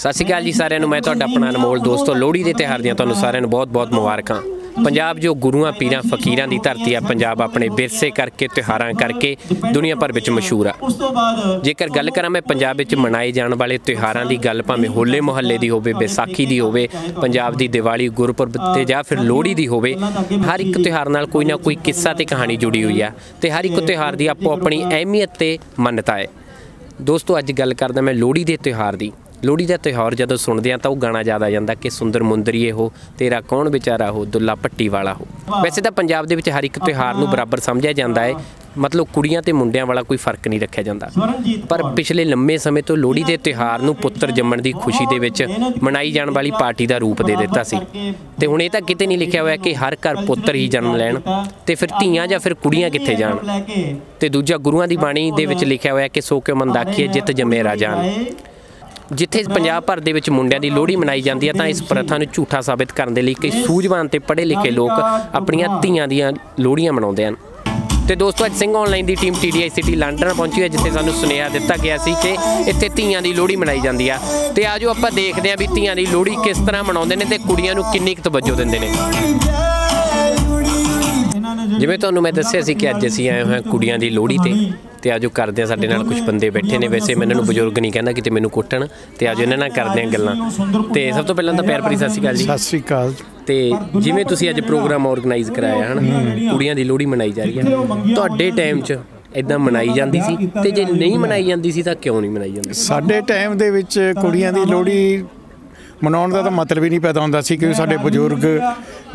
ਸਤਿ ਸ਼੍ਰੀ ਅਕਾਲ ਜੀ ਸਾਰਿਆਂ ਨੂੰ, ਮੈਂ ਤੁਹਾਡਾ ਆਪਣਾ ਅਨਮੋਲ ਦੋਸਤੋ, ਲੋਹੜੀ ਦੇ ਤਿਉਹਾਰ ਦੀਆਂ ਤੁਹਾਨੂੰ ਸਾਰਿਆਂ ਨੂੰ ਬਹੁਤ-ਬਹੁਤ ਮੁਬਾਰਕਾਂ। ਪੰਜਾਬ ਜੋ ਗੁਰੂਆਂ, ਪੀਰਾਂ, ਫਕੀਰਾਂ ਦੀ ਧਰਤੀ ਆ, ਪੰਜਾਬ ਆਪਣੇ ਵਿਰਸੇ ਕਰਕੇ, ਤਿਉਹਾਰਾਂ ਕਰਕੇ ਦੁਨੀਆ ਭਰ ਵਿੱਚ ਮਸ਼ਹੂਰ ਆ। ਜੇਕਰ ਗੱਲ ਕਰਾਂ ਮੈਂ ਪੰਜਾਬ ਵਿੱਚ ਮਨਾਏ ਜਾਣ ਵਾਲੇ ਤਿਉਹਾਰਾਂ ਦੀ ਗੱਲ, ਭਾਵੇਂ ਹੋਲੇ ਮੁਹੱਲੇ ਦੀ ਹੋਵੇ ਵਿਸਾਖੀ ਦੀ ਹੋਵੇ, ਪੰਜਾਬ ਦੀ ਦੀਵਾਲੀ, ਗੁਰਪੁਰਬ ਤੇ ਜਾਂ ਫਿਰ ਲੋਹੜੀ ਦੀ ਹੋਵੇ, ਹਰ ਇੱਕ ਤਿਉਹਾਰ ਨਾਲ ਕੋਈ ਨਾ ਕੋਈ ਕਿੱਸਾ ਤੇ ਕਹਾਣੀ ਜੁੜੀ ਹੋਈ ਆ ਤੇ ਹਰ ਇੱਕ ਤਿਉਹਾਰ ਦੀ ਆਪੋ ਆਪਣੀ ਅਹਿਮੀਅਤ ਤੇ ਮੰਨਤਾ ਹੈ। ਦੋਸਤੋ, ਅੱਜ ਗੱਲ ਕਰਦਾ ਮੈਂ ਲੋਹੜੀ ਦੇ ਤਿਉਹਾਰ ਦੀ। ਲੋਹੜੀ ਦਾ ਤਿਉਹਾਰ ਜਦੋਂ ਸੁਣਦੇ ਆ ਤਾਂ ਉਹ ਗਾਣਾ ਯਾਦ ਆ ਜਾਂਦਾ ਕਿ ਸੁੰਦਰ ਮੁੰਦਰੀਏ ਹੋ ਤੇਰਾ ਕੌਣ ਵਿਚਾਰਾ ਹੋ ਦੁੱਲਾ ਪੱਟੀ ਵਾਲਾ ਹੋ। ਵੈਸੇ ਤਾਂ ਪੰਜਾਬ ਦੇ ਵਿੱਚ ਹਰ ਇੱਕ ਤਿਉਹਾਰ ਨੂੰ ਬਰਾਬਰ ਸਮਝਿਆ ਜਾਂਦਾ ਹੈ। ਮਤਲਬ ਕੁੜੀਆਂ ਤੇ ਮੁੰਡਿਆਂ ਵਾਲਾ ਕੋਈ ਫ਼ਰਕ ਨਹੀਂ ਰੱਖਿਆ ਜਾਂਦਾ। ਪਰ ਪਿਛਲੇ ਲੰਮੇ ਸਮੇਂ ਤੋਂ ਲੋਹੜੀ ਦੇ ਤਿਉਹਾਰ ਨੂੰ ਪੁੱਤਰ ਜੰਮਣ ਦੀ ਖੁਸ਼ੀ ਦੇ ਵਿੱਚ ਮਨਾਈ ਜਾਣ ਵਾਲੀ ਪਾਰਟੀ ਦਾ ਰੂਪ ਦੇ ਦਿੱਤਾ ਸੀ। ਤੇ ਹੁਣ ਇਹ ਤਾਂ ਕਿਤੇ ਨਹੀਂ ਲਿਖਿਆ ਹੋਇਆ ਕਿ ਹਰ ਘਰ ਪੁੱਤਰ ਹੀ ਜਨਮ ਲੈਣ ਤੇ ਫਿਰ ਧੀਆਂ ਜਾਂ ਫਿਰ ਕੁੜੀਆਂ ਕਿੱਥੇ ਜਾਣ? ਤੇ ਦੂਜਾ ਗੁਰੂਆਂ ਦੀ ਬਾਣੀ ਦੇ ਵਿੱਚ ਲਿਖਿਆ ਹੋਇਆ ਕਿ ਸੋ ਕਿਉ ਮੰਦਾਖੀਏ ਜਿੱਤ ਜੰਮੇ ਰਾਜਾਨ ਜਿੱਥੇ ਪੰਜਾਬ ਭਰ ਦੇ ਵਿੱਚ ਮੁੰਡਿਆਂ ਦੀ ਲੋਹੜੀ ਮਨਾਈ ਜਾਂਦੀ ਹੈ ਤਾਂ ਇਸ ਪ੍ਰਥਾ ਨੂੰ ਝੂਠਾ ਸਾਬਿਤ ਕਰਨ ਦੇ ਲਈ ਕਈ ਸੂਝਵਾਨ ਤੇ ਪੜ੍ਹੇ ਲਿਖੇ ਲੋਕ ਆਪਣੀਆਂ ਧੀਆਂ ਦੀਆਂ ਲੋਹੜੀਆਂ ਮਨਾਉਂਦੇ ਹਨ। ਤੇ ਦੋਸਤੋ, ਅੱਜ ਸਿੰਘ ਆਨਲਾਈਨ ਦੀ ਟੀਮ ਟੀਡੀਆਈ ਸਿਟੀ ਲੰਡਨ ਪਹੁੰਚੀ ਹੈ, ਜਿੱਥੇ ਸਾਨੂੰ ਸੁਨੇਹਾ ਦਿੱਤਾ ਗਿਆ ਸੀ ਕਿ ਇੱਥੇ ਧੀਆਂ ਦੀ ਲੋਹੜੀ ਮਨਾਈ ਜਾਂਦੀ ਆ। ਤੇ ਆਜੋ ਆਪਾਂ ਦੇਖਦੇ ਹਾਂ ਵੀ ਧੀਆਂ ਦੀ ਲੋਹੜੀ ਕਿਸ ਤਰ੍ਹਾਂ ਮਨਾਉਂਦੇ ਨੇ ਤੇ ਕੁੜੀਆਂ ਨੂੰ ਕਿੰਨੀ ਕੁ ਤਵੱਜੋ ਦਿੰਦੇ ਨੇ ਨੇ। ਜਿਵੇਂ ਤੁਹਾਨੂੰ ਮੈਂ ਦੱਸਿਆ ਸੀ ਕਿ ਅੱਜ ਅਸੀਂ ਆਏ ਹਾਂ ਕੁੜੀਆਂ ਦੀ ਲੋਹੜੀ ਤੇ ਤੇ ਆਜੋ ਕਰਦੇ ਆ ਸਾਡੇ ਨਾਲ ਕੁਝ ਬੰਦੇ ਬੈਠੇ ਨੇ। ਵੈਸੇ ਮੈਂ ਇਹਨਾਂ ਨੂੰ ਬਜ਼ੁਰਗ ਨਹੀਂ ਕਹਿੰਦਾ ਕਿਤੇ ਮੈਨੂੰ ਕੁੱਟਣ ਤੇ ਆਜੋ ਇਹਨਾਂ ਨਾਲ ਕਰਦੇ ਆ ਗੱਲਾਂ। ਤੇ ਸਭ ਤੋਂ ਪਹਿਲਾਂ ਤਾਂ ਪਿਆਰ ਭਰੀ ਸਤਿ ਸ਼੍ਰੀ ਅਕਾਲ ਜੀ। ਸਤਿ ਸ੍ਰੀ ਅਕਾਲ। ਤੇ ਜਿਵੇਂ ਤੁਸੀਂ ਅੱਜ ਪ੍ਰੋਗਰਾਮ ਆਰਗੇਨਾਈਜ਼ ਕਰਾਇਆ ਹਨ? ਕੁੜੀਆਂ ਦੀ ਲੋਹੜੀ ਮਨਾਈ ਜਾ ਰਹੀ ਹੈ। ਤੁਹਾਡੇ ਟਾਈਮ 'ਚ ਇਦਾਂ ਮਨਾਈ ਜਾਂਦੀ ਸੀ? ਤੇ ਜੇ ਨਹੀਂ ਮਨਾਈ ਜਾਂਦੀ ਸੀ ਤਾਂ ਕਿਉਂ ਨਹੀਂ ਮਨਾਈ ਜਾਂਦੀ ਸਾਡੇ ਟਾਈਮ ਦੇ ਵਿੱਚ ਕੁੜੀਆਂ ਦੀ ਲੋਹੜੀ ਮਨਾਉਣ ਦਾ ਤਾਂ ਮਤਲਬ ਹੀ ਨਹੀਂ ਪੈਦਾ ਹੁੰਦਾ ਸੀ ਕਿ ਸਾਡੇ ਬਜ਼ੁਰਗ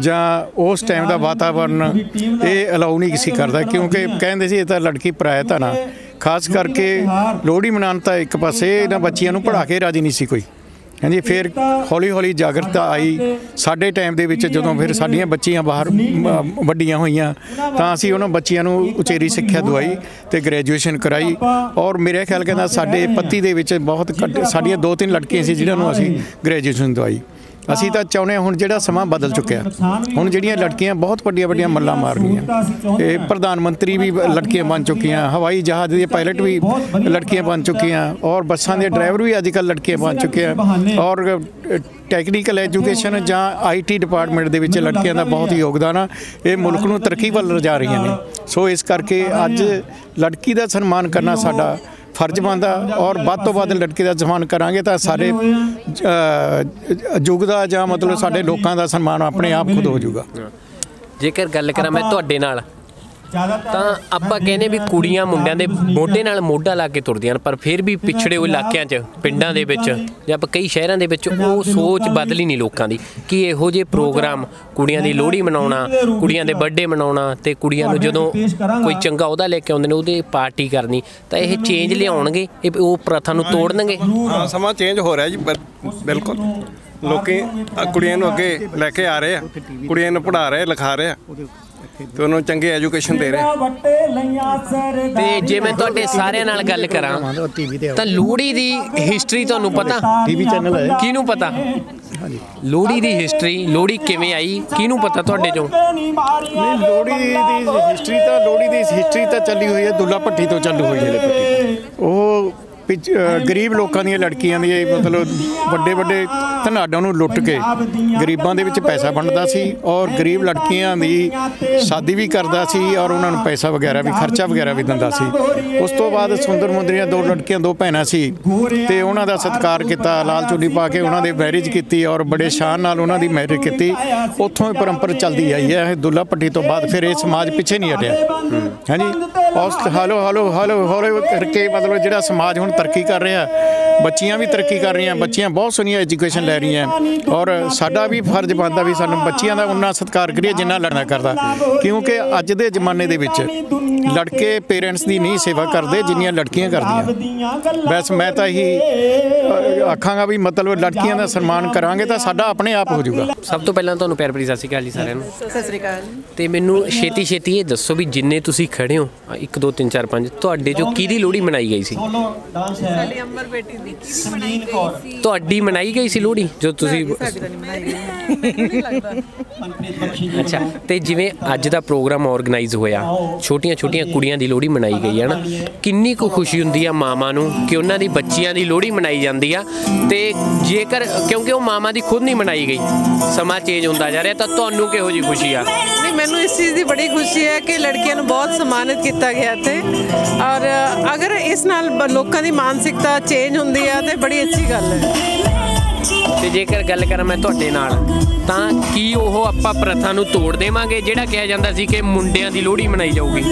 ਜਾਂ ਉਸ ਟਾਈਮ ਦਾ ਵਾਤਾਵਰਨ ਇਹ ਅਲਾਉ ਨਹੀਂ ਸੀ ਕਰਦਾ ਕਿਉਂਕਿ ਕਹਿੰਦੇ ਸੀ ਇਹ ਤਾਂ ਲੜਕੀ ਪਰਾਇਆ ਤਾਂ ਨਾ ਖਾਸ ਕਰਕੇ ਲੋਹੜੀ ਮਨਾਉਣ ਤਾਂ ਇੱਕ ਪਾਸੇ ਇਹਨਾਂ ਬੱਚੀਆਂ ਨੂੰ ਪੜ੍ਹਾ ਕੇ ਰਾਜੀ ਨਹੀਂ ਸੀ ਕੋਈ। ਹਾਂਜੀ ਫਿਰ ਹੌਲੀ ਹੌਲੀ ਜਾਗਰਤਾ ਆਈ। ਸਾਡੇ ਟਾਈਮ ਦੇ ਵਿੱਚ ਜਦੋਂ ਫਿਰ ਸਾਡੀਆਂ ਬੱਚੀਆਂ ਬਾਹਰ ਵੱਡੀਆਂ ਹੋਈਆਂ ਤਾਂ ਅਸੀਂ ਉਹਨਾਂ ਬੱਚੀਆਂ ਨੂੰ ਉਚੇਰੀ ਸਿੱਖਿਆ ਦਵਾਈ ਤੇ ਗ੍ਰੈਜੂਏਸ਼ਨ ਕਰਾਈ। ਔਰ ਮੇਰੇ ਖਿਆਲ ਕਹਿੰਦਾ ਸਾਡੇ ਪੱਤੀ ਦੇ ਵਿੱਚ ਬਹੁਤ ਸਾਡੀਆਂ ਦੋ ਤਿੰਨ ਲੜਕੀਆਂ ਸੀ ਜਿਨ੍ਹਾਂ ਨੂੰ ਅਸੀਂ ਗ੍ਰੈਜੂਏਸ਼ਨ ਦਵਾਈ। ਅਸੀਂ ਤਾਂ ਚਾਹੁੰਦੇ ਹਾਂ ਹੁਣ ਜਿਹੜਾ ਸਮਾਂ ਬਦਲ ਚੁੱਕਿਆ ਹੁਣ ਜਿਹੜੀਆਂ ਲੜਕੀਆਂ ਬਹੁਤ ਵੱਡੀਆਂ ਵੱਡੀਆਂ ਮੱਲਾਂ ਮਾਰ ਰਹੀਆਂ। ਇਹ ਪ੍ਰਧਾਨ ਮੰਤਰੀ ਵੀ ਲੜਕੀਆਂ ਬਣ ਚੁੱਕੀਆਂ, ਹਵਾਈ ਜਹਾਜ਼ ਦੇ ਪਾਇਲਟ ਵੀ ਲੜਕੀਆਂ ਬਣ ਚੁੱਕੀਆਂ, ਔਰ ਬੱਸਾਂ ਦੇ ਡਰਾਈਵਰ ਵੀ ਅੱਜ ਕੱਲ੍ਹ ਲੜਕੀਆਂ ਬਣ ਚੁੱਕੇ ਆ ਔਰ ਟੈਕਨੀਕਲ ਐਜੂਕੇਸ਼ਨ ਜਾਂ ਆਈਟੀ ਡਿਪਾਰਟਮੈਂਟ ਦੇ ਵਿੱਚ ਲੜਕੀਆਂ ਦਾ ਬਹੁਤ ਯੋਗਦਾਨ ਆ। ਇਹ ਮੁਲਕ ਨੂੰ ਤਰੱਕੀ ਵੱਲ ਲਿਜਾ ਰਹੀਆਂ ਨੇ। ਸੋ ਇਸ ਕਰਕੇ ਅੱਜ ਲੜਕੀ ਦਾ ਸਨਮਾਨ ਕਰਨਾ ਸਾਡਾ ਫਰਜ਼ ਬਣਦਾ ਔਰ ਵੱਧ ਤੋਂ ਵੱਧ ਲੜਕੀ ਦਾ ਸਨਮਾਨ ਕਰਾਂਗੇ ਤਾਂ ਸਾਰੇ ਯੁੱਗ ਦਾ ਜਾਂ ਮਤਲਬ ਸਾਡੇ ਲੋਕਾਂ ਦਾ ਸਨਮਾਨ ਆਪਣੇ ਆਪ ਖੁਦ ਹੋ ਜਾਊਗਾ। ਜੇਕਰ ਗੱਲ ਕਰਾਂ ਮੈਂ ਤੁਹਾਡੇ ਨਾਲ ਤਾਂ ਆਪਾਂ ਕਹਿੰਦੇ ਵੀ ਕੁੜੀਆਂ ਮੁੰਡਿਆਂ ਦੇ ਮੋਢੇ ਨਾਲ ਮੋਢਾ ਲਾ ਕੇ ਤੁਰਦੀਆਂ ਹਨ ਪਰ ਫਿਰ ਵੀ ਪਿਛੜੇ ਹੋਏ ਇਲਾਕਿਆਂ 'ਚ ਪਿੰਡਾਂ ਦੇ ਵਿੱਚ ਜਾਂ ਆਪਾਂ ਕਈ ਸ਼ਹਿਰਾਂ ਦੇ ਵਿੱਚ ਉਹ ਸੋਚ ਬਦਲੀ ਨਹੀਂ ਲੋਕਾਂ ਦੀ ਕਿ ਇਹੋ ਜਿਹੇ ਪ੍ਰੋਗਰਾਮ ਕੁੜੀਆਂ ਦੀ ਲੋਹੜੀ ਮਨਾਉਣਾ ਕੁੜੀਆਂ ਦੇ ਬਰਥਡੇ ਮਨਾਉਣਾ ਤੇ ਕੁੜੀਆਂ ਨੂੰ ਜਦੋਂ ਕੋਈ ਚੰਗਾ ਉਹਦਾ ਲੈ ਕੇ ਆਉਂਦੇ ਨੇ ਉਹਦੇ ਪਾਰਟੀ ਕਰਨੀ ਤਾਂ ਇਹ ਚੇਂਜ ਲਿਆਉਣਗੇ ਇਹ ਉਹ ਪ੍ਰਥਾ ਨੂੰ ਤੋੜਨਗੇ। ਹਾਂ ਸਮਾਂ ਚੇਂਜ ਹੋ ਰਿਹਾ ਜੀ ਬਿਲ- ਬਿਲਕੁਲ। ਲੋਕੀ ਕੁੜੀਆਂ ਨੂੰ ਅੱਗੇ ਲੈ ਕੇ ਆ ਰਹੇ ਆ ਕੁੜੀਆਂ ਨੂੰ ਪੜ੍ਹਾ ਰਹੇ ਲਿਖਾ ਰਹੇ ਆ। ਤੇ ਉਹਨਾਂ ਨੂੰ ਚੰਗੀ ਐਜੂਕੇਸ਼ਨ ਦੇ ਰਹੇ। ਤੇ ਜੇ ਮੈਂ ਤੁਹਾਡੇ ਸਾਰਿਆਂ ਨਾਲ ਗੱਲ ਕਰਾਂ ਤੇ ਲੋਹੜੀ ਦੀ ਹਿਸਟਰੀ ਤੁਹਾਨੂੰ ਪਤਾ? ਟੀਵੀ ਚੈਨਲ ਹੈ। ਕਿਹਨੂੰ ਪਤਾ? ਲੋਹੜੀ ਦੀ ਹਿਸਟਰੀ ਲੋਹੜੀ ਕਿਵੇਂ ਆਈ? ਕਿਹਨੂੰ ਪਤਾ ਤੁਹਾਡੇ ਚੋਂ? ਨਹੀਂ ਲੋਹੜੀ ਦੀ ਹਿਸਟਰੀ ਤਾਂ ਲੋਹੜੀ ਦੀ ਹਿਸਟਰੀ ਤਾਂ ਚੱਲੀ ਹੋਈ ਹੈ ਦੁੱਲਾ ਭੱਟੀ ਤੋਂ ਚੱਲੂ ਹੋਈ ਹੈ ਉਹ ਪਿੱਛ- ਅ, ਗਰੀਬ ਲੋਕਾਂ ਦੀਆਂ ਲੜਕੀਆਂ ਦੀ ਮਤਲਬ ਵੱਡੇ ਵੱਡੇ ਧਨਾਡਾਂ ਨੂੰ ਲੁੱਟ ਕੇ ਗਰੀਬਾਂ ਦੇ ਵਿੱਚ ਪੈਸਾ ਵੰਡਦਾ ਸੀ ਔਰ ਗਰੀਬ ਲੜਕੀਆਂ ਦੀ ਸ਼ਾਦੀ ਵੀ ਕਰਦਾ ਸੀ ਔਰ ਉਹਨਾਂ ਨੂੰ ਪੈਸਾ ਵਗੈਰਾ ਵੀ ਖਰਚਾ ਵਗੈਰਾ ਵੀ ਦਿੰਦਾ ਸੀ। ਉਸ ਤੋਂ ਬਾਅਦ ਸੁੰਦਰ ਮੁੰਦਰੀਆਂ ਦੋ ਲੜਕੀਆਂ ਦੋ ਭੈਣਾਂ ਸੀ ਤੇ ਉਹਨਾਂ ਦਾ ਸਤਿਕਾਰ ਕੀਤਾ ਲਾਲ ਚੁੰਨੀ ਪਾ ਕੇ ਉਹਨਾਂ ਦੇ ਮੈਰਿਜ ਕੀਤੀ ਔਰ ਬੜੇ ਸ਼ਾਨ ਨਾਲ ਉਹਨਾਂ ਦੀ ਮੈਰਿਜ ਕੀਤੀ। ਉੱਥੋਂ ਹੀ ਪਰੰਪਰਾ ਚੱਲਦੀ ਆਈ ਹੈ ਇਹ ਦੁੱਲਾ ਭੱਟੀ ਤੋਂ ਬਾਅਦ ਫਿਰ ਇਹ ਸਮਾਜ ਪਿੱਛੇ ਨਹੀਂ ਹਟਿਆ। ਹਾਂਜੀ ਉਸ ਹਲੋ ਹਲੋ ਹਲੋ ਹੌਲੀ ਕਰਕੇ ਮਤਲਬ ਜਿਹੜਾ ਸਮਾਜ ਹੁਣ ਤਰੱਕੀ ਕਰ ਰਿਹਾ ਬੱਚੀਆਂ ਵੀ ਤਰੱਕੀ ਕਰ ਰਹੀਆਂ ਬੱਚੀਆਂ ਬਹੁਤ ਸੋਹਣੀਆਂ ਐਜੂਕੇਸ਼ਨ ਲੈ ਰਹੀਆਂ ਔਰ ਸਾਡਾ ਵੀ ਫਰਜ਼ ਬਣਦਾ ਵੀ ਸਾਨੂੰ ਬੱਚੀਆਂ ਦਾ ਉਨਾ ਸਤਿਕਾਰ ਕਰੀਏ ਜਿੰਨਾ ਲੜਨਾ ਕਰਦਾ। ਕਿਉਂਕਿ ਅੱਜ ਦੇ ਜ਼ਮਾਨੇ ਦੇ ਵਿੱਚ ਲੜਕੇ ਪੇਰੈਂਟਸ ਦੀ ਨਹੀਂ ਸੇਵਾ ਕਰਦੇ ਜਿੰਨੀਆਂ ਲੜਕੀਆਂ ਕਰਦੀਆਂ। ਬਸ ਮੈਂ ਤਾਂ ਇਹੀ ਆਖਾਂਗਾ ਵੀ ਮਤਲਬ ਲੜਕੀਆਂ ਦਾ ਸਨਮਾਨ ਕਰਾਂਗੇ ਤਾਂ ਸਾਡਾ ਆਪਣੇ ਆਪ ਹੋ ਜਾਊਗਾ। ਸਭ ਤੋਂ ਪਹਿਲਾਂ ਤੁਹਾਨੂੰ ਪਿਆਰ ਭਰੀ ਸਤਿ ਸ਼੍ਰੀ ਅਕਾਲ ਜੀ ਸਾਰਿਆਂ ਨੂੰ। ਸਤਿ ਸ੍ਰੀ ਅਕਾਲ। ਤੇ ਮੈਨੂੰ ਛੇਤੀ ਛੇਤੀ ਇਹ ਦੱਸੋ ਵੀ ਜਿੰਨੇ ਤੁਸੀਂ ਖੜੇ ਹੋ 1 2 3 4 5 ਤੁਹਾਡੇ ਚੋਂ ਕਿਹਦੀ ਲੋਹੜੀ ਮਨਾਈ ਗਈ ਸੀ? ਸਾਰਾਂਸ਼ ਹੈ ਸਾਡੀ ਅੰਮਰ ਬੇਟੀ ਦੀ। ਸੰਗੀਨ ਕੌਰ। ਤੁਹਾਡੀ ਮਨਾਈ ਗਈ ਸੀ ਲੋਹੜੀ ਜੋ ਤੁਸੀਂ ਸਾਡੀ ਤਾਂ ਨਹੀਂ ਬਣਾਈ। ਗਈ ਮੈਨੂੰ ਨਹੀਂ ਲੱਗਦਾ। ਮਨਪ੍ਰੀਤ ਬਖਸ਼ੀ ਜੀ ਅੱਛਾ ਤੇ ਜਿਵੇਂ ਅੱਜ ਦਾ ਪ੍ਰੋਗਰਾਮ ਆਰਗੇਨਾਈਜ਼ ਹੋਇਆ ਛੋਟੀਆਂ ਛੋਟੀਆਂ ਕੁੜੀਆਂ ਦੀ ਲੋਹੜੀ ਮਨਾਈ ਗਈ ਹੈ ਨਾ। ਕਿੰਨੀ ਕੁ ਖੁਸ਼ੀ ਹੁੰਦੀ ਆ ਮਾਵਾਂ ਨੂੰ ਕਿ ਉਹਨਾਂ ਦੀ ਬੱਚੀਆਂ ਦੀ ਲੋਹੜੀ ਮਨਾਈ ਜਾਂਦੀ ਆ। ਤੇ ਜੇਕਰ ਕਿਉਂਕਿ ਉਹ ਮਾਵਾਂ ਦੀ ਖੁਦ ਨਹੀਂ ਮਨਾਈ ਗਈ ਸਮਾਂ ਚੇਂਜ ਹੁੰਦਾ ਜਾ ਰਿਹਾ ਤਾਂ ਤੁਹਾਨੂੰ ਕਿਹੋ ਜੀ ਖੁਸ਼ੀ ਆ? ਮੈਨੂੰ ਇਸ ਚੀਜ਼ ਦੀ ਬੜੀ ਖੁਸ਼ੀ ਹੈ ਕਿ ਲੜਕੀਆਂ ਨੂੰ ਬਹੁਤ ਸਨਮਾਨਿਤ ਕੀਤਾ ਗਿਆ ਤੇ ਔਰ ਅਗਰ ਇਸ ਨਾਲ ਲੋਕਾਂ ਦੀ ਮਾਨਸਿਕਤਾ ਚੇਂਜ ਹੁੰਦੀ ਹੈ ਤੇ ਬੜੀ ਅੱਛੀ ਗੱਲ ਹੈ। ਤੇ ਜੇਕਰ ਗੱਲ ਕਰਾਂ ਮੈਂ ਤੁਹਾਡੇ ਨਾਲ, ਤਾਂ ਕੀ ਉਹ ਆਪਾਂ ਪ੍ਰਥਾ ਨੂੰ ਤੋੜ ਦੇਵਾਂਗੇ, ਜਿਹੜਾ ਕਿਹਾ ਜਾਂਦਾ ਸੀ ਕਿ ਮੁੰਡਿਆਂ ਦੀ ਲੋਹੜੀ ਮਨਾਈ ਜਾਊਗੀ?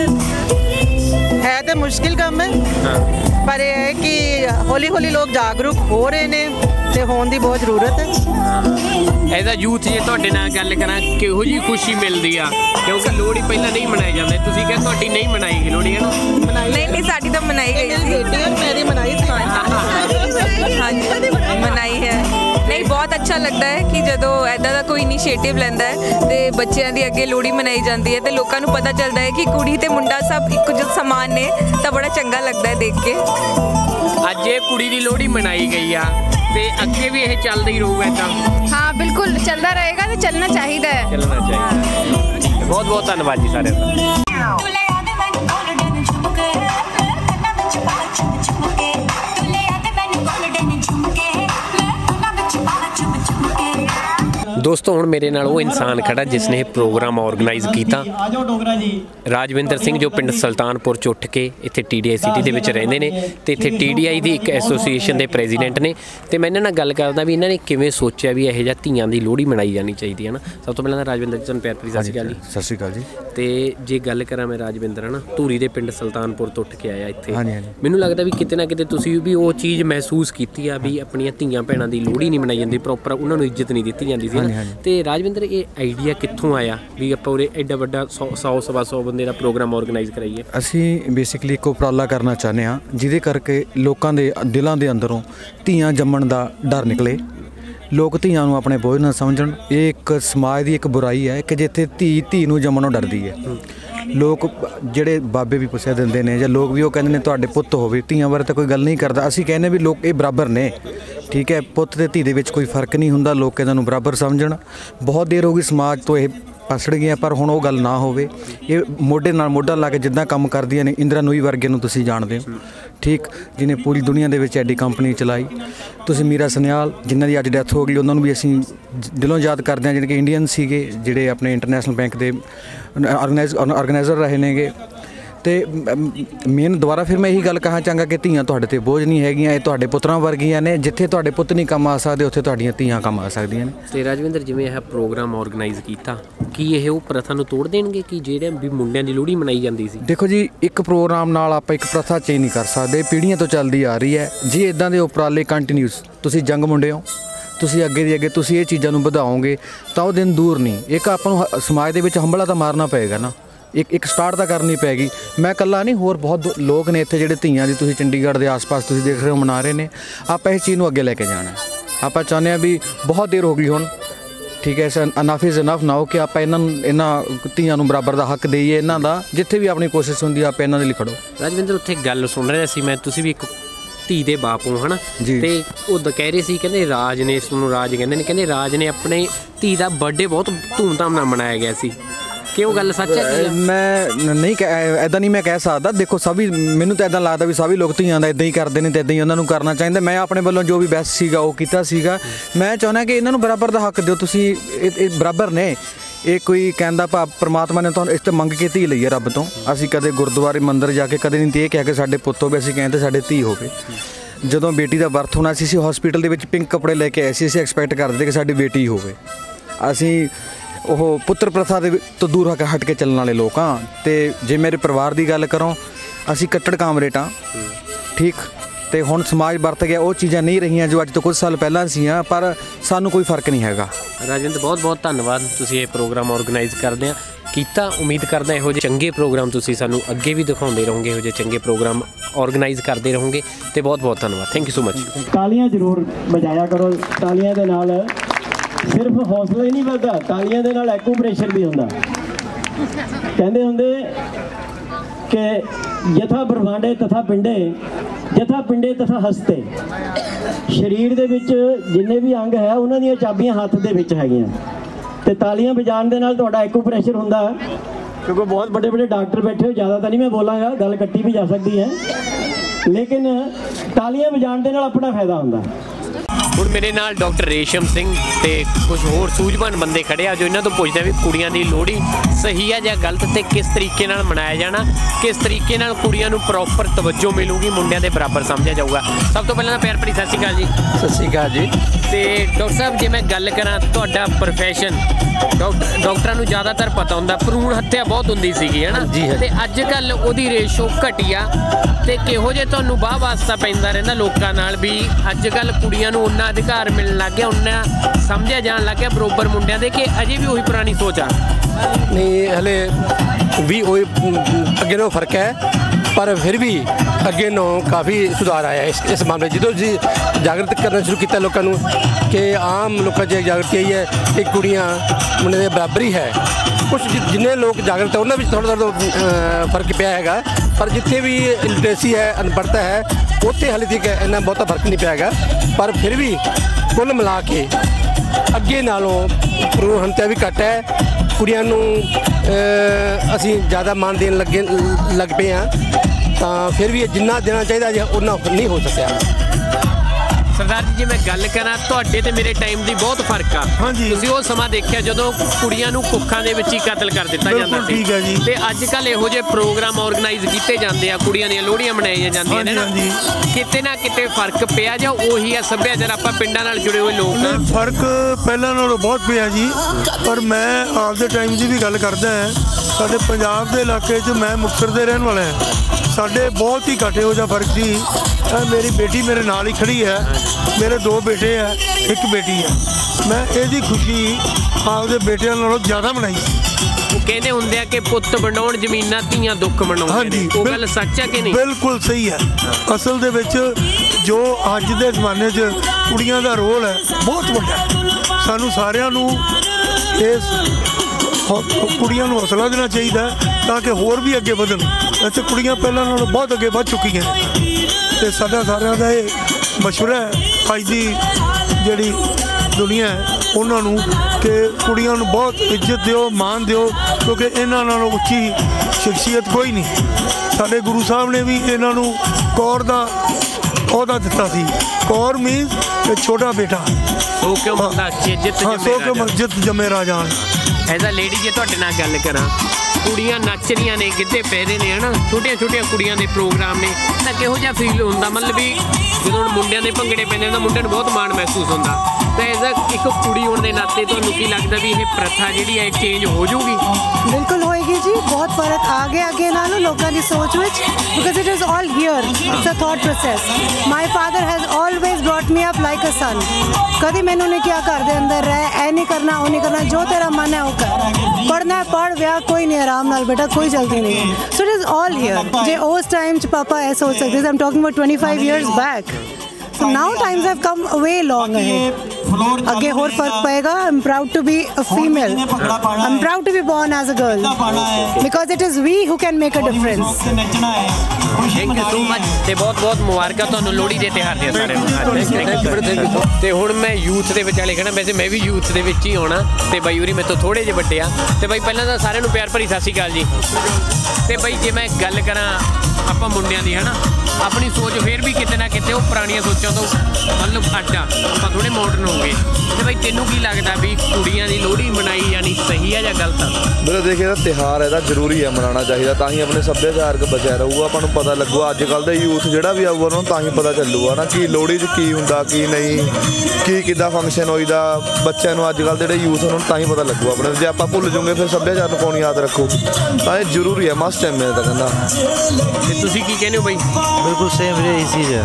ਹੈ ਤੇ ਮੁਸ਼ਕਿਲ ਕੰਮ ਹੈ। ਹਾਂ। ਪਰ ਇਹ ਹੈ ਕਿ ਹੌਲੀ ਹੌਲੀ ਲੋਕ ਜਾਗਰੂਕ ਹੋ ਰਹੇ ਨੇ ਤੇ ਹੋਣ ਦੀ ਬਹੁਤ ਜ਼ਰੂਰਤ ਹੈ। ਐਜ਼ ਅ ਯੂਥ ਜੇ ਤੁਹਾਡੇ ਨਾਲ ਗੱਲ ਕਰਾਂ ਕਿਹੋ ਜੀ ਖੁਸ਼ੀ ਮਿਲਦੀ ਆ? ਕਿਉਂਕਿ ਲੋਹੜੀ ਪਹਿਲਾਂ ਨਹੀਂ ਮਨਾਈ ਜਾਂਦੀ। ਤੁਸੀਂ ਕਹਿੰਦੇ ਤੁਹਾਡੀ ਨਹੀਂ ਮਨਾਈ ਗਈ ਲੋਹੜੀ ਹੈ ਨਾ? ਨਹੀਂ ਬਹੁਤ ਅੱਛਾ ਲੱਗਦਾ ਹੈ ਕਿ ਜਦੋਂ ਐਦਾਂ ਦਾ ਕੋਈ ਇਨੀਸ਼ੀਏਟਿਵ ਲੈਂਦਾ ਹੈ ਤੇ ਬੱਚਿਆਂ ਦੀ ਅੱਗੇ ਲੋਹੜੀ ਮਨਾਈ ਜਾਂਦੀ ਹੈ ਤੇ ਲੋਕਾਂ ਨੂੰ ਪਤਾ ਚੱਲਦਾ ਹੈ ਕਿ ਕੁੜੀ ਤੇ ਮੁੰਡਾ ਸਭ ਇੱਕੋ ਜਿਹਾ ਸਮਾਨ ਨੇ ਤਾਂ ਬੜਾ ਚੰਗਾ ਲੱਗਦਾ ਹੈ ਦੇਖ ਕੇ। ਅੱਜ ਇਹ ਕੁੜੀ ਦੀ ਲੋਹੜੀ ਮਨਾਈ ਗਈ ਆ ਤੇ ਅੱਗੇ ਵੀ ਇਹ ਚੱਲਦਾ ਹੀ ਰਹੂਗਾ ਇਦਾਂ। ਹਾਂ ਬਿਲਕੁਲ ਚੱਲਦਾ ਰਹੇਗਾ ਤੇ ਚੱਲਣਾ ਚਾਹੀਦਾ ਹੈ। ਚੱਲਣਾ ਚਾਹੀਦਾ। ਬਹੁਤ ਬਹੁਤ ਧੰਨਵਾਦ ਜੀ ਸਾਰਿਆਂ ਦਾ। ਦੋਸਤੋ ਹੁਣ ਮੇਰੇ ਨਾਲ ਉਹ ਇਨਸਾਨ ਖੜਾ ਜਿਸ ਨੇ ਇਹ ਪ੍ਰੋਗਰਾਮ ਆਰਗੇਨਾਈਜ਼ ਕੀਤਾ। ਰਾਜਵਿੰਦਰ ਸਿੰਘ ਜੋ ਪਿੰਡ ਸੁਲਤਾਨਪੁਰ ਚ ਉੱਠ ਕੇ ਇੱਥੇ ਟੀਡੀਆਈ ਸਿਟੀ ਦੇ ਵਿੱਚ ਰਹਿੰਦੇ ਨੇ ਤੇ ਇੱਥੇ ਟੀਡੀਆਈ ਦੀ ਇੱਕ ਐਸੋਸੀਏਸ਼ਨ ਦੇ ਪ੍ਰੈਜ਼ੀਡੈਂਟ ਨੇ। ਤੇ ਮੈਂ ਇਹਨਾਂ ਨਾਲ ਗੱਲ ਕਰਦਾ ਵੀ ਇਹਨਾਂ ਨੇ ਕਿਵੇਂ ਸੋਚਿਆ ਵੀ ਇਹੋ ਜਿਹਾ ਧੀਆਂ ਦੀ ਲੋਹੜੀ ਮਨਾਈ ਜਾਣੀ ਚਾਹੀਦੀ ਹੈ ਨਾ। ਸਭ ਤੋਂ ਪਹਿਲਾਂ ਤਾਂ ਰਾਜਵਿੰਦਰ ਜੀ ਤੁਹਾਨੂੰ ਪਿਆਰ ਭਰੀ ਸਤਿ ਸ਼੍ਰੀ ਅਕਾਲ ਜੀ। ਸਤਿ ਸ਼੍ਰੀ ਅਕਾਲ ਜੀ। ਤੇ ਜੇ ਗੱਲ ਕਰਾਂ ਮੈਂ ਰਾਜਵਿੰਦਰ ਹਨਾ ਧੂਰੀ ਦੇ ਪਿੰਡ ਸੁਲਤਾਨਪੁਰ ਤੋਂ ਉੱਠ ਕੇ ਆਇਆ ਇੱਥੇ। ਮੈਨੂੰ ਲੱਗਦਾ ਵੀ ਕਿਤੇ ਨਾ ਕਿਤੇ ਤੁਸੀਂ ਵੀ ਉਹ ਚੀਜ਼ ਮਹਿਸੂਸ ਕੀਤੀ ਆ ਵੀ ਆਪਣੀਆਂ ਧੀਆਂ ਭੈਣਾਂ ਦੀ ਲੋਹੜੀ ਨਹੀਂ ਮਨਾਈ ਜਾਂਦੀ ਪ੍ਰੋਪਰ ਉਹਨਾਂ ਨੂੰ ਇੱਜ਼ਤ ਨਹੀਂ ਦਿੱਤੀ ਜਾਂਦੀ ਸੀ। ਤੇ ਰਾਜਵਿੰਦਰ ਇਹ ਆਈਡੀਆ ਕਿੱਥੋਂ ਆਇਆ ਵੀ ਆਪਾਂ ਉਰੇ ਐਡਾ ਵੱਡਾ 100 ਸਵਾ 100 ਬੰਦੇ ਦਾ ਪ੍ਰੋਗਰਾਮ ਆਰਗੇਨਾਈਜ਼ ਕਰਾਈਏ? ਅਸੀਂ ਬੇਸਿਕਲੀ ਇੱਕ ਉਪਰਾਲਾ ਕਰਨਾ ਚਾਹੁੰਦੇ ਹਾਂ ਜਿਹਦੇ ਕਰਕੇ ਲੋਕਾਂ ਦੇ ਦਿਲਾਂ ਦੇ ਅੰਦਰੋਂ ਧੀਆਂ ਜੰਮਣ ਦਾ ਡਰ ਨਿਕਲੇ। ਲੋਕ ਧੀਆਂ ਨੂੰ ਆਪਣੇ ਬੋਝ ਨਾ ਸਮਝਣ। ਇਹ ਇੱਕ ਸਮਾਜ ਦੀ ਇੱਕ ਬੁਰਾਈ ਹੈ ਕਿ ਜਿੱਥੇ ਧੀ ਧੀ ਨੂੰ ਜੰਮਣੋਂ ਡਰਦੀ ਹੈ। ਲੋਕ ਜਿਹੜੇ ਬਾਬੇ ਵੀ ਪੁੱਛਿਆ ਦਿੰਦੇ ਨੇ ਜਾਂ ਲੋਕ ਵੀ ਉਹ ਕਹਿੰਦੇ ਨੇ ਤੁਹਾਡੇ ਪੁੱਤ ਹੋਵੇ ਧੀਆਂ ਬਾਰੇ ਤਾਂ ਕੋਈ ਗੱਲ ਨਹੀਂ ਕਰਦਾ। ਅਸੀਂ ਕਹਿੰਦੇ ਵੀ ਲੋਕ ਇਹ ਬਰਾਬਰ ਨੇ। ਠੀਕ ਹੈ, ਪੁੱਤ ਤੇ ਧੀ ਦੇ ਵਿੱਚ ਕੋਈ ਫ਼ਰਕ ਨਹੀਂ ਹੁੰਦਾ, ਲੋਕ ਇਹਨਾਂ ਨੂੰ ਬਰਾਬਰ ਸਮਝਣ। ਬਹੁਤ ਦੇਰ ਹੋ ਗਈ ਸਮਾਜ ਤੋਂ ਇਹ ਪਸੜ ਗਈਆਂ, ਪਰ ਹੁਣ ਉਹ ਗੱਲ ਨਾ ਹੋਵੇ। ਇਹ ਮੋਢੇ ਨਾਲ ਮੋਢਾ ਲਾ ਕੇ ਜਿੱਦਾਂ ਕੰਮ ਕਰਦੀਆਂ ਨੇ, ਇੰਦਰਾ ਨੂਈ ਵਰਗੇ ਨੂੰ ਤੁਸੀਂ ਜਾਣਦੇ ਹੋ। ਠੀਕ, ਜਿਹਨੇ ਪੂਰੀ ਦੁਨੀਆ ਦੇ ਵਿੱਚ ਐਡੀ ਕੰਪਨੀ ਚਲਾਈ। ਤੁਸੀਂ ਮੀਰਾ ਸਨਿਆਲ, ਜਿਨ੍ਹਾਂ ਦੀ ਅੱਜ ਡੈਥ ਹੋ ਗਈ, ਉਹਨਾਂ ਨੂੰ ਵੀ ਅਸੀਂ ਦਿਲੋਂ ਯਾਦ ਕਰਦੇ ਹਾਂ, ਜਿਹੜੇ ਕਿ ਇੰਡੀਅਨ ਸੀਗੇ, ਜਿਹੜੇ ਆਪਣੇ ਇੰਟਰਨੈਸ਼ਨਲ ਬੈਂਕ ਦੇ ਆਰਗੇਨਾਈਜ਼ ਆਰਗੇਨਾਈਜ਼ਰ ਰਹੇ ਨੇਗੇ। ਤੇ ਮੇਨ ਦੁਬਾਰਾ ਫਿਰ ਮੈਂ ਇਹੀ ਗੱਲ ਕਹਾਂ ਚਾਹਾਂਗਾ ਕਿ ਧੀਆਂ ਤੁਹਾਡੇ ਤੇ ਬੋਝ ਨਹੀਂ ਹੈਗੀਆਂ ਇਹ ਤੁਹਾਡੇ ਪੁੱਤਰਾਂ ਵਰਗੀਆਂ ਨੇ ਜਿੱਥੇ ਤੁਹਾਡੇ ਪੁੱਤ ਨਹੀਂ ਕੰਮ ਆ ਸਕਦੇ ਉੱਥੇ ਤੁਹਾਡੀਆਂ ਧੀਆਂ ਕੰਮ ਆ ਸਕਦੀਆਂ ਨੇ। ਤੇ ਰਾਜਵਿੰਦਰ ਜਿਵੇਂ ਇਹ ਪ੍ਰੋਗਰਾਮ ਆਰਗੇਨਾਈਜ਼ ਕੀਤਾ ਕੀ ਇਹ ਉਹ ਪ੍ਰਥਾ ਨੂੰ ਤੋੜ ਦੇਣਗੇ ਕਿ ਜਿਹੜੇ ਵੀ ਮੁੰਡਿਆਂ ਦੀ ਲੋਹੜੀ ਮਨਾਈ ਜਾਂਦੀ ਸੀ? ਦੇਖੋ ਜੀ ਇੱਕ ਪ੍ਰੋਗਰਾਮ ਨਾਲ ਆਪਾਂ ਇੱਕ ਪ੍ਰਥਾ ਚੇਂਜ ਨਹੀਂ ਕਰ ਸਕਦੇ ਪੀੜ੍ਹੀਆਂ ਤੋਂ ਚੱਲਦੀ ਆ ਰਹੀ ਹੈ। ਜੇ ਇਦਾਂ ਦੇ ਉਪਰਾਲੇ ਕੰਟੀਨਿਊਸ ਤੁਸੀਂ ਜੰਗ ਮੁੰਡੇ ਹੋ ਤੁਸੀਂ ਅੱਗੇ ਦੀ ਅੱਗੇ ਤੁਸੀਂ ਇਹ ਚੀਜ਼ਾਂ ਨੂੰ ਵਧਾਓਗੇ ਤਾਂ ਉਹ ਦਿਨ ਦੂਰ ਨਹੀਂ। ਇੱਕ ਆਪਾਂ ਨੂੰ ਸਮਾਜ ਦੇ ਵਿੱਚ ਹੰਬਲਾ ਤਾਂ ਮਾਰਨਾ ਪਏਗਾ ਨਾ। ਇੱਕ ਇੱਕ ਸਟਾਰਟ ਤਾਂ ਕਰਨੀ ਪੈਗੀ। ਮੈਂ ਇਕੱਲਾ ਨਹੀਂ ਹੋਰ ਬਹੁਤ ਲੋਕ ਨੇ ਇੱਥੇ ਜਿਹੜੇ ਧੀਆਂ ਦੀ ਤੁਸੀਂ ਚੰਡੀਗੜ੍ਹ ਦੇ ਆਸ-ਪਾਸ ਤੁਸੀਂ ਦੇਖ ਰਹੇ ਹੋ ਮਨਾ ਰਹੇ ਨੇ। ਆਪਾਂ ਇਸ ਚੀਜ਼ ਨੂੰ ਅੱਗੇ ਲੈ ਕੇ ਜਾਣਾ। ਆਪਾਂ ਚਾਹੁੰਦੇ ਹਾਂ ਵੀ ਬਹੁਤ ਦੇਰ ਹੋ ਗਈ ਹੁਣ। ਠੀਕ ਹੈ ਸਨ ਅਨਫ ਇਜ਼ ਅਨਫ ਨਾਓ ਕਿ ਆਪਾਂ ਇਹਨਾਂ ਨੂੰ ਇਹਨਾਂ ਧੀਆਂ ਨੂੰ ਬਰਾਬਰ ਦਾ ਹੱਕ ਦੇਈਏ ਇਹਨਾਂ ਦਾ ਜਿੱਥੇ ਵੀ ਆਪਣੀ ਕੋਸ਼ਿਸ਼ ਹੁੰਦੀ ਆ ਆਪਾਂ ਇਹਨਾਂ ਦੇ ਲਈ ਖੜੋ। ਰਾਜਵਿੰਦਰ ਉੱਥੇ ਗੱਲ ਸੁਣ ਰਿਹਾ ਸੀ ਮੈਂ ਤੁਸੀਂ ਵੀ ਇੱਕ ਧੀ ਦੇ ਬਾਪ ਹੋ ਹਨਾ। ਤੇ ਉਹ ਦ- ਕਹਿ ਰਹੇ ਸੀ ਕਹਿੰਦੇ ਰਾਜ ਨੇ ਇਸ ਨੂੰ ਰਾਜ ਕਹਿੰਦੇ ਨੇ ਕਹਿੰਦੇ ਰਾਜ ਨੇ ਆਪਣੇ ਧੀ ਦਾ ਬਰਥਡੇ ਬਹੁਤ ਧੂਮਧਾਮ ਨਾਲ ਮਨਾਇਆ ਗਿਆ ਸੀ। ਕਿ ਉਹ ਗੱਲ ਸੱਚ ਹੈ? ਮੈਂ ਨ- ਨਹੀਂ ਐਦਾਂ ਨਹੀਂ ਮੈਂ ਕਹਿ ਸਕਦਾ। ਦੇਖੋ, ਸਭ ਸਭੀ ਮੈਨੂੰ ਤਾਂ ਐਦਾਂ ਲੱਗਦਾ ਵੀ ਸਭ ਸਭੀ ਲੋਕ ਧੀਆਂ ਦਾ ਇਦਾਂ ਹੀ ਕਰਦੇ ਨੇ ਤੇ ਇਦਾਂ ਹੀ ਉਹਨਾਂ ਨੂੰ ਕਰਨਾ ਚਾਹੀਦਾ। ਮੈਂ ਆਪਣੇ ਵੱਲੋਂ ਜੋ ਵੀ ਬੈਸਟ ਸੀਗਾ, ਉਹ ਕੀਤਾ ਸੀਗਾ। ਮੈਂ ਚਾਹੁੰਦਾ ਕਿ ਇਹਨਾਂ ਨੂੰ ਬਰਾਬਰ ਦਾ ਹੱਕ ਦਿਓ। ਤੁਸੀਂ ਇਹ ਇਹ ਬਰਾਬਰ ਨੇ। ਇਹ ਕੋਈ ਕਹਿੰਦਾ ਭਾ ਪ੍ਰਮਾਤਮਾ ਨੇ ਤੁਹਾਨੂੰ ਇਸ ਤੇ ਮੰਗ ਕੇ ਧੀ ਲਈ ਹੈ ਰੱਬ ਤੋਂ। ਅਸੀਂ ਕਦੇ ਗੁਰਦੁਆਰੇ ਮੰਦਰ ਜਾ ਕੇ ਕਦੇ ਨਹੀਂ ਤੇ ਇਹ ਕਿਹਾ ਕਿ ਸਾਡੇ ਪੁੱਤ ਹੋਵੇ, ਅਸੀਂ ਕਹਿੰਦੇ ਸਾਡੇ ਧੀ ਹੋਵੇ। ਜਦੋਂ ਬੇਟੀ ਦਾ ਬਰਥ ਹੋਣਾ ਸੀ, ਅਸੀਂ ਹਸਪੀਟਲ ਦੇ ਵਿੱਚ ਪਿੰਕ ਕੱਪੜੇ ਲੈ ਕੇ ਆਏ ਸੀ। ਅਸੀਂ ਐਕਸਪੈਕਟ ਕਰਦੇ ਕਿ ਸਾਡੀ ਬੇਟੀ ਹੋਵੇ। ਅਸੀਂ ਉਹ ਪੁੱਤਰ ਪ੍ਰਥਾ ਦੇ ਤੋਂ ਦੂਰ ਹੋ ਕੇ ਹਟ ਕੇ ਚੱਲਣ ਵਾਲੇ ਲੋਕ ਹਾਂ। ਤੇ ਜੇ ਮੇਰੇ ਪਰਿਵਾਰ ਦੀ ਗੱਲ ਕਰੋ ਅਸੀਂ ਕੱਟੜ ਕਾਮਰੇਟ ਹਾਂ। ਠੀਕ? ਤੇ ਹੁਣ ਸਮਾਜ ਵਰਤ ਗਿਆ ਉਹ ਚੀਜ਼ਾਂ ਨਹੀਂ ਰਹੀਆਂ ਜੋ ਅੱਜ ਤੋਂ ਕੁਝ ਸਾਲ ਪਹਿਲਾਂ ਸੀਆਂ ਪਰ ਸਾਨੂੰ ਕੋਈ ਫ਼ਰਕ ਨਹੀਂ ਹੈਗਾ। ਰਾਜਵਿੰਦਰ ਬਹੁਤ ਬਹੁਤ ਧੰਨਵਾਦ ਤੁਸੀਂ ਇਹ ਪ੍ਰੋਗਰਾਮ ਆਰਗੇਨਾਈਜ਼ ਕਰਦੇ ਆ। ਕੀਤਾ ਉਮੀਦ ਕਰਦਾ ਇਹੋ ਜਿਹੇ ਚੰਗੇ ਪ੍ਰੋਗਰਾਮ ਤੁਸੀਂ ਸਾਨੂੰ ਅੱਗੇ ਵੀ ਦਿਖਾਉਂਦੇ ਰਹੋਗੇ ਇਹੋ ਜਿਹੇ ਚੰਗੇ ਪ੍ਰੋਗਰਾਮ ਆਰਗੇਨਾਈਜ਼ ਕਰਦੇ ਰਹੋਗੇ। ਤੇ ਬਹੁਤ ਬਹੁਤ ਧੰਨਵਾਦ। ਥੈਂਕ ਯੂ ਸੋ ਮਚ ਤਾਲੀਆਂ ਜ਼ਰੂਰ ਵਜਾਇਆ ਕਰੋ। ਤਾਲੀਆਂ ਦੇ ਨਾਲ ਸਿਰਫ ਹੌਸਲਾ ਹੀ ਨਹੀਂ ਵੱਧਦਾ, ਤਾਲੀਆਂ ਦੇ ਨਾਲ ਐਕੂ ਪ੍ਰੈਸ਼ਰ ਵੀ ਹੁੰਦਾ। ਕਹਿੰਦੇ ਹੁੰਦੇ ਕਿ ਯਥਾ ਬ੍ਰਹਮਾਂਡੇ, ਤਥਾ ਪਿੰਡੇ ਜਥਾ ਪਿੰਡੇ, ਤਥਾ ਹਸਤੇ। ਸਰੀਰ ਦੇ ਵਿੱਚ ਜਿੰਨੇ ਵੀ ਅੰਗ ਹੈ, ਉਹਨਾਂ ਦੀਆਂ ਚਾਬੀਆਂ ਹੱਥ ਦੇ ਵਿੱਚ ਹੈਗੀਆਂ। ਤੇ ਤਾਲੀਆਂ ਵਜਾਉਣ ਦੇ ਨਾਲ ਤੁਹਾਡਾ ਐਕੂ ਪ੍ਰੈਸ਼ਰ ਹੁੰਦਾ। ਕਿਉਂਕਿ ਬਹੁਤ ਵੱਡੇ ਵੱਡੇ ਡਾਕਟਰ ਬੈਠੇ ਹੋ, ਜ਼ਿਆਦਾ ਤਾਂ ਨਹੀਂ ਮੈਂ ਬੋਲਾਂਗਾ, ਗੱਲ ਕੱਟੀ ਵੀ ਜਾ ਸਕਦੀ ਹੈ। ਲੇਕਿਨ ਤਾਲੀਆਂ ਵਜਾਉਣ ਦੇ ਨਾਲ ਆਪਣਾ ਫਾਇਦਾ ਹੁੰਦਾ। ਹੁਣ ਮੇਰੇ ਨਾਲ ਡਾਕਟਰ ਰੇਸ਼ਮ ਸਿੰਘ ਤੇ ਕੁਝ ਹੋਰ ਸੂਝਵਾਨ ਬੰਦੇ ਖੜੇ ਆ ਜੋ ਇਹਨਾਂ ਤੋਂ ਪੁੱਛਦੇ ਆ ਵੀ ਕੁੜੀਆਂ ਦੀ ਲੋਹੜੀ ਸਹੀ ਹੈ ਜਾਂ ਗਲਤ ਤੇ ਕਿਸ ਤਰੀਕੇ ਨਾਲ ਮਨਾਇਆ ਜਾਣਾ ਕਿਸ ਤਰੀਕੇ ਨਾਲ ਕੁੜੀਆਂ ਨੂੰ ਪ੍ਰੋਪਰ ਤਵੱਜੋ ਮਿਲੂਗੀ ਮੁੰਡਿਆਂ ਦੇ ਬਰਾਬਰ ਸਮਝਿਆ ਜਾਊਗਾ। ਸਭ ਤੋਂ ਪਹਿਲਾਂ ਤਾਂ ਪਿਆਰ ਭਰੀ ਸਤਿ ਸ਼੍ਰੀ ਅਕਾਲ ਜੀ। ਸਤਿ ਸ਼੍ਰੀ ਅਕਾਲ ਜੀ। ਤੇ ਡਾਕਟਰ ਸਾਹਿਬ ਜੇ ਮੈਂ ਗੱਲ ਕਰਾਂ ਤੁਹਾਡਾ ਪ੍ਰੋਫੈਸ਼ਨ ਡਾਕਟਰ ਨੂੰ ਜ਼ਿਆਦਾਤਰ ਪਤਾ ਹੁੰਦਾ ਭਰੂਣ ਹੱਤਿਆ ਬਹੁਤ ਹੁੰਦੀ ਸੀਗੀ ਹੈਨਾ। ਤੇ ਅੱਜ ਕੱਲ ਉਹਦੀ ਰੇਸ਼ੋ ਘਟਿਆ ਤੇ ਕਿਹੋ ਜੇ ਤੁਹਾਨੂੰ ਬਾਹ ਵਾਸਤਾ ਪੈਂਦਾ ਰਹਿੰਦਾ ਲੋਕਾਂ ਨਾਲ ਵੀ ਅੱਜ ਕੱਲ ਕੁੜੀਆਂ ਨੂੰ ਉਹਨਾਂ ਅਧਿਕਾਰ ਮਿਲਣ ਲੱਗ ਗਿਆ, ਉਹਨਾਂ ਸਮਝਿਆ ਜਾਣ ਲੱਗ ਗਿਆ ਬਰੋਬਰ ਮੁੰਡਿਆਂ ਦੇ ਕਿ ਅਜੇ ਵੀ ਉਹੀ ਪੁਰਾਣੀ ਸੋਚ ਆ। ਨਹੀਂ, ਹਲੇ ਵੀ ਉਹ, ਅੱਗੇ ਨਾਲੋਂ ਫ਼ਰਕ ਹੈ। ਪਰ ਫਿਰ ਵੀ ਅੱਗੇ ਨਾਲੋਂ ਕਾਫੀ ਸੁਧਾਰ ਆਇਆ ਇਸ ਇਸ ਮਾਮਲੇ ਜਦੋਂ ਜੀ ਜਾਗਰਤ ਕਰਨਾ ਸ਼ੁਰੂ ਕੀਤਾ ਲੋਕਾਂ ਨੂੰ ਕਿ ਆਮ ਲੋਕਾਂ 'ਚ ਜਾਗਰਤੀ ਆਈ ਹੈ ਕਿ ਕੁੜੀਆਂ ਮੁੰਡੇ ਦੇ ਬਰਾਬਰੀ ਹੈ ਕੁਝ ਜਿੰਨੇ ਲੋਕ ਜਾਗਰਤ ਉਹਨਾਂ ਵਿੱਚ ਥੋੜਾ ਥੋੜਾ ਫ਼ਰਕ ਪਿਆ ਹੈਗਾ। ਪਰ ਜਿੱਥੇ ਵੀ ਲਿਟਰੇਸੀ ਹੈ, ਅਨਪੜ੍ਹਤਾ ਹੈ, ਉੱਥੇ ਹਾਲੇ ਤੱਕ ਇੰਨਾ ਬਹੁਤਾ ਫ਼ਰਕ ਨਹੀਂ ਪਿਆ ਹੈਗਾ। ਪਰ ਫਿਰ ਵੀ ਕੁੱਲ ਮਿਲਾ ਕੇ ਅੱਗੇ ਨਾਲੋਂ ਭਰੂਣ ਹੰਤਿਆ ਵੀ ਘੱਟ ਹੈ। ਕੁੜੀਆਂ ਨੂੰ ਅਸੀਂ ਜ਼ਿਆਦਾ ਮਾਨ ਦੇਣ ਲੱਗੇ ਲੱਗ ਪਏ ਆ ਤਾਂ ਫਿਰ ਵੀ ਜਿੰਨਾ ਦੇਣਾ ਚਾਹੀਦਾ ਜੇ ਉਹਨਾਂ ਨਹੀਂ ਹੋ ਸਕਿਆ। ਸਰਦਾਰ ਜੀ ਜੇ ਮੈਂ ਗੱਲ ਕਰਾਂ ਤੁਹਾਡੇ ਤੇ ਮੇਰੇ ਟਾਈਮ ਦੀ ਬਹੁਤ ਫ਼ਰਕ ਆ। ਹਾਂਜੀ। ਤੁਸੀਂ ਉਹ ਸਮਾਂ ਦੇਖਿਆ ਜਦੋਂ ਕੁੜੀਆਂ ਨੂੰ ਕੁੱਖਾਂ ਦੇ ਵਿੱਚ ਹੀ ਕਤਲ ਕਰ ਦਿੱਤਾ ਜਾਂਦਾ ਸੀ? ਠੀਕ ਹੈ ਜੀ। ਤੇ ਅੱਜ ਕੱਲ ਇਹੋ ਜਿਹੇ ਪ੍ਰੋਗਰਾਮ ਆਰਗੇਨਾਈਜ਼ ਕੀਤੇ ਜਾਂਦੇ ਆ ਕੁੜੀਆਂ ਦੀਆਂ ਲੋਹੜੀਆਂ ਮਨਾਈਆਂ ਜਾਂਦੀਆਂ ਨੇ ਨਾ। ਹਾਂਜੀ, ਕਿਤੇ ਨਾ ਕਿਤੇ ਫ਼ਰਕ ਪਿਆ ਜਾਂ ਉਹੀ ਆ ਸੱਭਿਆਚਾਰ ਆਪਾਂ ਪਿੰਡਾਂ ਨਾਲ ਜੁੜੇ ਹੋਏ ਲੋਕ ਆ। ਨਹੀਂ ਫ਼ਰਕ ਪਹਿਲਾਂ ਨਾਲੋਂ ਬਹੁਤ ਪਿਆ ਜੀ। ਪਰ ਮੈਂ ਆਪਦੇ ਟਾਈਮ ਦੀ ਵੀ ਗੱਲ ਕਰਦਾ ਹਾਂ। ਸਾਡੇ ਪੰਜਾਬ ਦੇ ਇਲਾਕੇ 'ਚ ਮੈਂ ਮੁਕਤਸਰ ਦੇ ਰਹਿਣ ਵਾਲਾ ਹਾਂ। ਸਾਡੇ ਬਹੁਤ ਹੀ ਘੱਟ ਇਹੋ ਜਿਹਾ ਫ਼ਰਕ ਸੀ। ਇਹ ਮੇਰੀ ਬੇਟੀ ਮੇਰੇ ਨਾਲ ਹੀ ਖੜੀ ਹੈ। ਮੇਰੇ ਦੋ ਬੇਟੇ ਆ ਇੱਕ ਬੇਟੀ ਹੈ। ਮੈਂ ਇਹਦੀ ਖੁਸ਼ੀ ਆਪਦੇ ਬੇਟਿਆਂ ਨਾਲੋਂ ਜ਼ਿਆਦਾ ਮਨਾਈ। ਉਹ ਕਹਿੰਦੇ ਹੁੰਦੇ ਆ ਕਿ ਪੁੱਤ ਬਣਾਉਣ ਜ਼ਮੀਨਾਂ ਧੀਆਂ ਦੁੱਖ ਮਨਾਉਂਦੇ ਹਾਂਜੀ ਨੇ ਉਹ ਗੱਲ ਸੱਚ ਆ ਕਿ ਨਹੀਂ? ਬਿਲਕੁਲ ਸਹੀ ਹੈ। ਅਸਲ ਦੇ ਵਿੱਚ ਜੋ ਅੱਜ ਦੇ ਜ਼ਮਾਨੇ 'ਚ ਕੁੜੀਆਂ ਦਾ ਰੋਲ ਹੈ ਬਹੁਤ ਵੱਡਾ ਹੈ। ਸਾਨੂੰ ਸਾਰਿਆਂ ਨੂੰ ਇਸ ਹੌ- ਕੁੜੀਆਂ ਨੂੰ ਹੌਸਲਾ ਦੇਣਾ ਚਾਹੀਦਾ ਤਾਂ ਕਿ ਹੋਰ ਵੀ ਅੱਗੇ ਵਧਣ। ਵੈਸੇ ਕੁੜੀਆਂ ਪਹਿਲਾਂ ਨਾਲੋਂ ਬਹੁਤ ਅੱਗੇ ਵੱਧ ਚੁੱਕੀਆਂ ਨੇ। ਤੇ ਸਾਡਾ ਸਾਰਿਆਂ ਦਾ ਇਹ ਮਸ਼ਵਰਾ ਹੈ, ਅੱਜ ਦੀ ਜਿਹੜੀ ਦੁਨੀਆ ਹੈ, ਉਹਨਾਂ ਨੂੰ ਕਿ ਕੁੜੀਆਂ ਨੂੰ ਬਹੁਤ ਇੱਜ਼ਤ ਦਿਓ, ਮਾਣ ਦਿਓ, ਕਿਉਂਕਿ ਇਹਨਾਂ ਨਾਲੋਂ ਉੱਚੀ ਸ਼ਖਸੀਅਤ ਕੋਈ ਨਹੀਂ। ਸਾਡੇ ਗੁਰੂ ਸਾਹਿਬ ਨੇ ਵੀ ਇਹਨਾਂ ਨੂੰ ਕੌਰ ਦਾ ਅਹੁਦਾ ਦਿੱਤਾ ਸੀ। ਕੌਰ ਮੀਨਸ ਛੋਟਾ ਬੇਟਾ। ਉਹ ਕਿਉਂ ਬੰਦਾ ਜਿੱਤ ਹਾਂ ਸੋ ਕਿ ਮਸਜਿਦ ਜੰਮੇ ਰਾਜਾਨ ਐਜ਼ ਅ ਲੇਡੀ ਜੇ ਤੁਹਾਡੇ ਨਾਲ ਗੱਲ ਕਰਾਂ ਕੁੜੀਆਂ ਨੱਚ ਰਹੀਆਂ ਨੇ ਗਿੱਧੇ ਪੈ ਰਹੇ ਨੇ ਹਨਾ? ਛੋਟੀਆਂ ਛੋਟੀਆਂ ਕੁੜੀਆਂ ਦੇ ਪ੍ਰੋਗਰਾਮ ਨੇ ਤਾਂ ਕਿਹੋ ਜਿਹਾ ਫੀਲ ਹੁੰਦਾ? ਮਤਲਬ ਵੀ ਜਦੋਂ ਹੁਣ ਮੁੰਡਿਆਂ ਦੇ ਭੰਗੜੇ ਪੈਂਦੇ ਨੇ ਤਾਂ ਮੁੰਡਿਆਂ ਨੂੰ ਬਹੁਤ ਮਾਣ ਮਹਿਸੂਸ ਹੁੰਦਾ। ਤਾਂ ਐਜ਼ ਅ ਇੱਕ ਕੁੜੀ ਹੋਣ ਦੇ ਨਾਤੇ ਤੁਹਾਨੂੰ ਕੀ ਲੱਗਦਾ ਵੀ ਇਹ ਪ੍ਰਥਾ ਜਿਹੜੀ ਹੈ ਚੇਂਜ ਹੋ ਜਾਊਗੀ? ਬਿਲਕੁਲ ਜੀ, ਬਹੁਤ ਫ਼ਰਕ ਆ ਗਿਆ ਅੱਗੇ ਨਾਲੋਂ ਲੋਕਾਂ ਦੀ ਸੋਚ ਵਿੱਚ because it is all here it's a thought process my father has always brought me up like a son ਕਦੀ ਮੈਨੂੰ ਨਹੀਂ ਕਿਹਾ ਘਰ ਦੇ ਅੰਦਰ ਰਹਿ, ਐ ਨਹੀਂ ਕਰਨਾ, ਉਹ ਨਹੀਂ ਕਰਨਾ, ਜੋ ਤੇਰਾ ਮਨ ਹੈ ਉਹ ਕਰ। ਪੜਨਾ ਹੈ ਪੜ ਵਿਆਹ, ਕੋਈ ਨਹੀਂ ਆਰਾਮ ਨਾਲ ਬੇਟਾ, ਕੋਈ ਜਲਦੀ ਨਹੀਂ so it is all here ਜੇ ਉਸ ਟਾਈਮ ਚ ਪਾਪਾ ਐ ਸੋਚ ਸਕਦੇ ਸੀ I'm talking about 25 years back So now times have come way long ahead. ਅੱਗੇ ਹੋਰ ਫ਼ਰਕ ਪਏਗਾ I'm proud to be a female. I'm proud to be born as a girl. Because it is we who can make a difference. Thank you so much ਤੇ ਬਹੁਤ ਬਹੁਤ ਮੁਬਾਰਕਾਂ ਤੁਹਾਨੂੰ ਲੋਹੜੀ ਦੇ ਤਿਉਹਾਰ ਦੀਆਂ ਸਾਰਿਆਂ ਨੂੰ ਤੇ ਹੁਣ ਮੈਂ ਯੂਥ ਦੇ ਵਿੱਚ ਵਾਲੇ ਖੜਾ ਵੈਸੇ ਮੈਂ ਵੀ ਯੂਥ ਦੇ ਵਿੱਚ ਹੀ ਆਉਣਾ ਤੇ ਬਾਈ ਉਰੀ ਮੇਰੇ ਤੋਂ ਥੋੜੇ ਜਿਹੇ ਵੱਡੇ ਆ ਤੇ ਬਾਈ ਪਹਿਲਾਂ ਤਾਂ ਸਾਰਿਆਂ ਨੂੰ ਪਿਆਰ ਭਰੀ ਸਤਿ ਸ਼੍ਰੀ ਅਕਾਲ ਜੀ ਤੇ ਬਾਈ ਜੇ ਮੈਂ ਗੱਲ ਕਰਾਂ ਆਪਾਂ ਮੁੰਡਿਆਂ ਦੀ ਹਨਾ? ਆਪਣੀ ਸੋਚ ਫੇਰ ਵੀ ਕਿਤੇ ਨਾ ਕਿਤੇ ਉਹ ਪੁਰਾਣੀਆਂ ਸੋਚਾਂ ਤੋਂ ਮਤਲਬ ਅੱਡ ਆ। ਆਪਾਂ ਥੋੜੇ ਮਾਡਰਨ ਹੋ ਗਏ ਤੇ ਬਾਈ ਤੈਨੂੰ ਕੀ ਲੱਗਦਾ ਵੀ ਕੁੜੀਆਂ ਦੀ ਲੋਹੜੀ ਮਨਾਈ ਜਾਣੀ ਸਹੀ ਆ ਜਾਂ ਗਲਤ ਆ? ਮੇਰੇ ਦੇਖੇ ਤਾਂ ਤਿਹਾਰ ਇਹਦਾ ਜ਼ਰੂਰੀ ਹੈ ਮਨਾਉਣਾ ਚਾਹੀਦਾ ਤਾਂ ਹੀ ਆਪਣੇ ਸੱਭਿਆਚਾਰਕ ਬਚਿਆ ਰਹੂਗਾ ਆਪਾਂ ਨੂੰ ਪਤਾ ਲੱਗੂਗਾ ਅੱਜ ਕੱਲ ਦਾ ਯੂਥ ਜਿਹੜਾ ਵੀ ਆਊਗਾ ਉਹਨਾਂ ਨੂੰ ਤਾਂ ਹੀ ਪਤਾ ਚੱਲੂਗਾ ਨਾ ਕਿ ਲੋਹੜੀ 'ਚ ਕੀ ਹੁੰਦਾ ਕੀ ਨਹੀਂ ਕੀ ਕਿੱਦਾਂ ਫੰਕਸ਼ਨ ਹੋਈਦਾ। ਬੱਚਿਆਂ ਨੂੰ ਅੱਜ ਕੱਲ ਜਿਹੜੇ ਯੂਥ ਉਹਨਾਂ ਨੂੰ ਤਾਂ ਹੀ ਪਤਾ ਲੱਗੂਗਾ ਆਪਣੇ ਜੇ ਆਪਾਂ ਭੁੱਲ ਜਾਵਾਂਗੇ ਫਿਰ ਸੱਭਿਆਚਾਰ ਨੂੰ ਕੌਣ ਯਾਦ ਰੱਖੂ? ਤਾਂ ਇਹ ਜ਼ਰੂਰੀ ਹੈ ਮਸਟ ਹੈ ਮੈਂ ਤਾਂ ਕਹਿੰਦਾ। ਤੁਸੀਂ ਕੀ ਕਹਿੰਦੇ ਹੋ ਬਾਈ? ਬਿਲਕੁਲ ਸੇਮ ਵੀਰੇ ਇਹੀ ਚੀਜ਼ ਹੈ।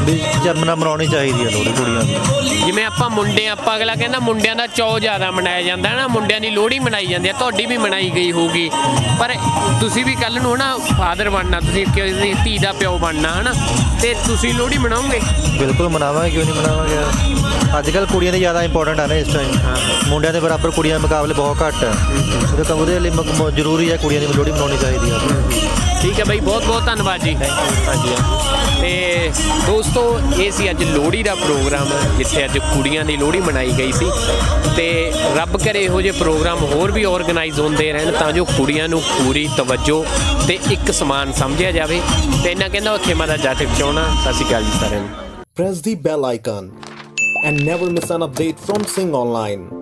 ਵੀ ਜਨਮਨਾ ਮਨਾਉਣੀ ਚਾਹੀਦੀ ਹੈ ਲੋਹੜੀ ਕੁੜੀਆਂ ਦੀ। ਜਿਵੇਂ ਆਪਾਂ ਮੁੰਡੇ ਆਪਾਂ ਅਗਲਾ ਕਹਿੰਦਾ ਮੁੰਡਿਆਂ ਦਾ ਚੌ ਜ਼ਿਆਦਾ ਮਨਾਇਆ ਜਾਂਦਾ ਹੈ ਨਾ ਮੁੰਡਿਆਂ ਦੀ ਲੋਹੜੀ ਮਨਾਈ ਜਾਂਦੀ ਹੈ ਤੁਹਾਡੀ ਵੀ ਮਨਾਈ ਗਈ ਹੋਊਗੀ। ਪਰ ਤੁਸੀਂ ਵੀ ਕੱਲ ਨੂੰ ਨਾ ਫਾਦਰ ਬਣਨਾ ਤੁਸੀਂ ਕਿਸੇ ਧੀ ਦਾ ਪਿਓ ਬਣਨਾ ਹਨਾ? ਤੇ ਤੁਸੀਂ ਲੋਹੜੀ ਮਨਾਓਗੇ? ਬਿਲਕੁਲ ਮਨਾਵਾਂਗੇ ਕਿਉਂ ਨਹੀਂ ਮਨਾਵਾਂਗੇ? ਯਾਰ ਅੱਜ ਕੱਲ ਕੁੜੀਆਂ ਦੀ ਜ਼ਿਆਦਾ ਇੰਪੋਰਟੈਂਟ ਆ ਨਾ ਇਸ ਟਾਈਮ ਮੁੰਡਿਆਂ ਦੇ ਬਰਾਬਰ ਕੁੜੀਆਂ ਦੇ ਮੁਕਾਬਲੇ ਬਹੁਤ ਘੱਟ ਹੈ। ਉਹਦੇ ਤਾਂ ਉਹਦੇ ਲਈ ਜ਼ਰੂਰੀ ਹੈ ਕੁੜੀਆਂ ਦੀ ਲੋਹੜੀ ਮਨਾਉਣੀ ਚਾਹੀਦੀ ਹੈ। ਠੀਕ ਹੈ ਬਾਈ ਬਹੁਤ ਬਹੁਤ ਧੰਨਵਾਦ ਜੀ। ਹਾਂਜੀ ਤੇ ਤੇ ਦੋਸਤੋ ਇਹ ਸੀ ਅੱਜ ਲੋਹੜੀ ਦਾ ਪ੍ਰੋਗਰਾਮ ਜਿੱਥੇ ਅੱਜ ਕੁੜੀਆਂ ਦੀ ਲੋਹੜੀ ਮਨਾਈ ਗਈ ਸੀ। ਤੇ ਰੱਬ ਕਰੇ ਇਹੋ ਜਿਹੇ ਪ੍ਰੋਗਰਾਮ ਹੋਰ ਵੀ ਆਰਗੇਨਾਈਜ਼ ਹੁੰਦੇ ਰਹਿਣ ਤਾਂ ਜੋ ਕੁੜੀਆਂ ਨੂੰ ਪੂਰੀ ਤਵੱਜੋ ਤੇ ਇੱਕ ਸਮਾਨ ਸਮਝਿਆ ਜਾਵੇ। ਤੇ ਇਹਨਾਂ ਕਹਿੰਦਾ ਉਹ ਖੇਮਾ ਦਾ ਜਾਤਕ ਚਾਉਣਾ ਸਤਿ ਸ਼੍ਰੀ ਅਕਾਲ ਜੀ ਸਾਰਿਆਂ ਨੂੰ। Press the bell icon and never miss an update from Sing Online.